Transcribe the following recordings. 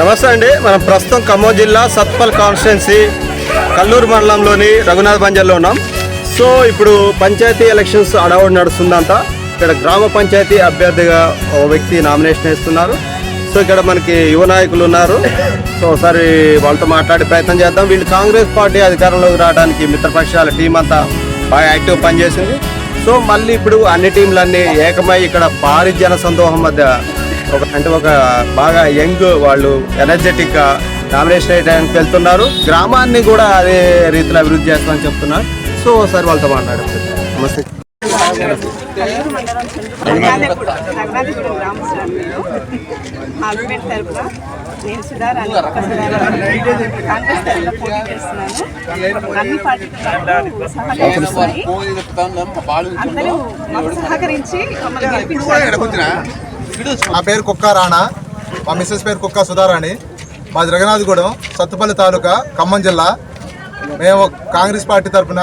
నమస్తే అండి. మనం ప్రస్తుతం ఖమ్మం జిల్లా సత్పల్ కాన్స్టిట్యున్సీ కల్లూరు మండలంలోని రఘునాథ్ బంజర్లో ఉన్నాం. సో ఇప్పుడు పంచాయతీ ఎలక్షన్స్ అడవుడు నడుస్తుందంట. ఇక్కడ గ్రామ పంచాయతీ అభ్యర్థిగా ఓ వ్యక్తి నామినేషన్ వేస్తున్నారు. సో ఇక్కడ మనకి యువ నాయకులు ఉన్నారు. సో ఒకసారి వాళ్ళతో మాట్లాడే ప్రయత్నం చేద్దాం. వీళ్ళు కాంగ్రెస్ పార్టీ అధికారంలోకి రావడానికి మిత్రపక్షాల టీం అంతా బాగా యాక్టివ్ పనిచేసింది. సో మళ్ళీ ఇప్పుడు అన్ని టీంలన్నీ ఏకమై ఇక్కడ భారీ జన సందోహం మధ్య ఒక అంటే ఒక బాగా యంగ్ వాళ్ళు ఎనర్జెటిక్గా నామినేషన్ వేయడానికి వెళ్తున్నారు. గ్రామాన్ని కూడా అదే రీతిలో అభివృద్ధి చేస్తామని చెప్తున్నారు. సో ఒకసారి వాళ్ళతో మాట్లాడారు నమస్తే. హస్బెండ్ నేను సుధారాణి కాంగ్రెస్ పోటీ చేస్తున్నాను అన్ని పార్టీలు సహకరిస్తున్నాయి అందరూ మాకు సహకరించి మమ్మల్ని గెలిపించారు. నా పేరు కుక్క రాణా. మా మిస్సెస్ పేరు కుక్క సుధారాణి. మాది రఘునాథగూడెం సత్తుపల్లి తాలూకా ఖమ్మం జిల్లా. మేము కాంగ్రెస్ పార్టీ తరఫున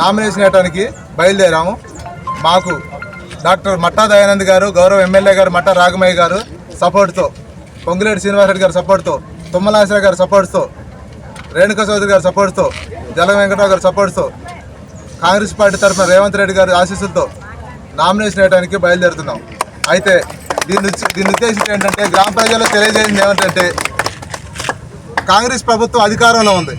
నామినేషన్ వేయడానికి బయలుదేరాము. మాకు డాక్టర్ మట్టా దయానంద్ గారు గౌరవ ఎమ్మెల్యే గారు మట్టా రాఘమయ్య గారు సపోర్ట్తో పొంగులేటి శ్రీనివాసరెడ్డి గారి సపోర్ట్తో తుమ్మలాశ్ర గారి సపోర్ట్తో రేణుకా చౌదరి గారి సపోర్ట్తో జల వెంకటరావు గారి సపోర్ట్తో కాంగ్రెస్ పార్టీ తరఫున రేవంత్ రెడ్డి గారి ఆశీస్సులతో నామినేషన్ వేయడానికి బయలుదేరుతున్నాం. అయితే దీని దీని ఉద్దేశం ఏంటంటే గ్రామ ప్రజలకు తెలియజేసింది ఏమిటంటే కాంగ్రెస్ ప్రభుత్వం అధికారంలో ఉంది.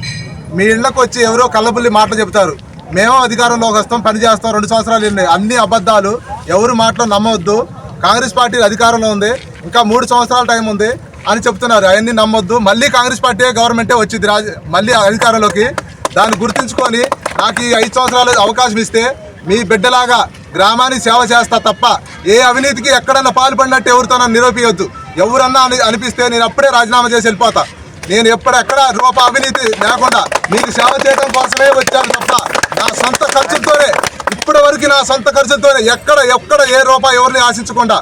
మీ ఇళ్ళకు వచ్చి ఎవరో కళ్ళబుల్లి మాటలు చెబుతారు. మేము అధికారంలోకి వస్తాం పని చేస్తాం రెండు సంవత్సరాలు ఉన్నాయి. అన్ని అబద్ధాలు ఎవరు మాటలు నమ్మవద్దు కాంగ్రెస్ పార్టీ అధికారంలో ఉంది ఇంకా మూడు సంవత్సరాల టైం ఉంది అని చెప్తున్నారు. అవన్నీ నమ్మొద్దు. మళ్ళీ కాంగ్రెస్ పార్టీ గవర్నమెంటే వచ్చింది రాజ మళ్ళీ అధికారంలోకి. దాన్ని గుర్తుంచుకొని నాకు ఈ ఐదు సంవత్సరాలు అవకాశం ఇస్తే మీ బిడ్డలాగా గ్రామాన్ని సేవ చేస్తా తప్ప ఏ అవినీతికి ఎక్కడన్నా పాల్పడినట్టు ఎవరితోనన్నా నిరూపించొద్దు. ఎవరన్నా అని అనిపిస్తే నేను అప్పుడే రాజీనామా చేసి వెళ్ళిపోతా. నేను ఎప్పుడెక్కడ రూప అవినీతి లేకుండా మీకు సేవ చేయడం కోసమే వచ్చాను తప్ప నా సొంత ఖర్చులతోనే ఇప్పటి వరకు నా సొంత ఖర్చులతోనే ఎక్కడ ఎక్కడ ఏ రూపాయి ఎవరిని ఆశించకుండా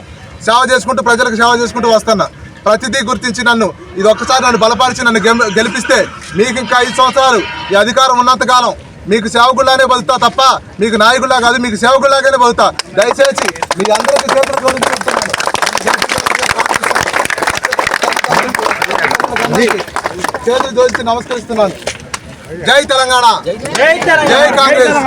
సేవ చేసుకుంటూ ప్రజలకు సేవ చేసుకుంటూ వస్తున్నా. ప్రతిదీ గుర్తించి నన్ను ఇది ఒక్కసారి నన్ను బలపరిచి నన్ను గెం- గెలిపిస్తే మీకు ఇంకా ఐదు సంవత్సరాలు ఈ అధికారం ఉన్నంత కాలం మీకు సేవకుల్లానే బతుకుతా తప్ప మీకు నాయకుల్లా కాదు మీకు సేవకుల్లాగానే బతుకుతా. దయచేసి మీ అందరికీ చేతులు జోడించి చెప్తున్నాను. చేతులు జోడించి నమస్కరిస్తున్నాను. జై తెలంగాణ. జై కాంగ్రెస్.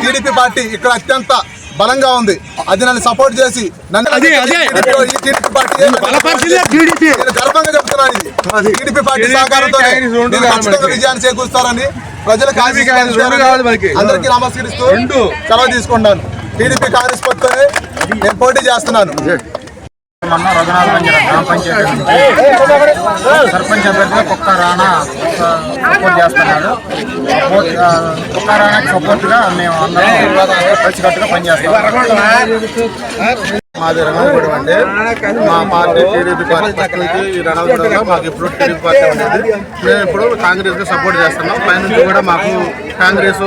టీడీపీ పార్టీ ఇక్కడ అత్యంత బలంగా ఉంది. అది నన్ను సపోర్ట్ చేసి నన్ను టీడీపీ ఈ టీడీపీ పార్టీ నేను గర్వంగా చెప్తున్నాను ఇది. టీడీపీ పార్టీ సహకారంతో నేను ఖచ్చితంగా విజయాన్ని చేకూరుస్తానని ప్రజలకు అందరికీ నమస్కరిస్తూ సెలవు తీసుకుంటాను. టీడీపీ కాంగ్రెస్ పార్టీతోనే నేను పోటీ చేస్తున్నాను. మొన్న రఘునాథ్ బంజారా గ్రామ పంచాయతీ నుంచి సర్పంచ్ అభ్యర్థిగా కుక్క రాణా సపోర్ట్ చేస్తున్నాడు. కుక్క రాణాకి సపోర్ట్గా మేము అందరం కలిసికట్టుగా పనిచేస్తాం మాది రణగూడెం అండి. మా పార్టీ టీడీపీ పార్టీ ఈ రణగూడెంలో మాకు ఇప్పుడు టీడీపీ పార్టీ ఉండేది మేము ఇప్పుడు కాంగ్రెస్కి సపోర్ట్ చేస్తున్నాం. పైనుంచి కూడా మాకు కాంగ్రెస్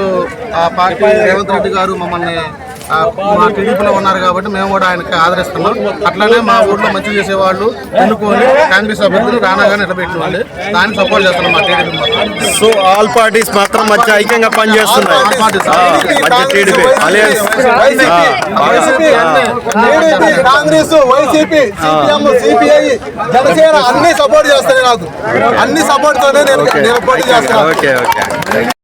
ఆ పార్టీ రేవంత్ రెడ్డి గారు మమ్మల్ని మా టీడీపీలో ఉన్నారు కాబట్టి మేము కూడా ఆయనకి ఆదరిస్తున్నాం. అట్లనే మా ఊర్లో మంచి చేసేవాళ్ళు ఎన్నుకొని కాంగ్రెస్ అభ్యర్థులు రానాగా నిలబెట్టిన వాళ్ళు దాన్ని సపోర్ట్ చేస్తున్నాం మా టీడీపీ మాత్రం. సో ఆల్ పార్టీస్ మాత్రం మంచి ఐక్యంగా పనిచేస్తున్నాయి. టీడీపీ కాంగ్రెస్ వైసీపీ సిపిఎం సిపిఐ జనసేన అన్ని సపోర్ట్ చేస్తాయి నాకు. అన్ని సపోర్ట్ తోనే నేను నేను పోటీ చేస్తాను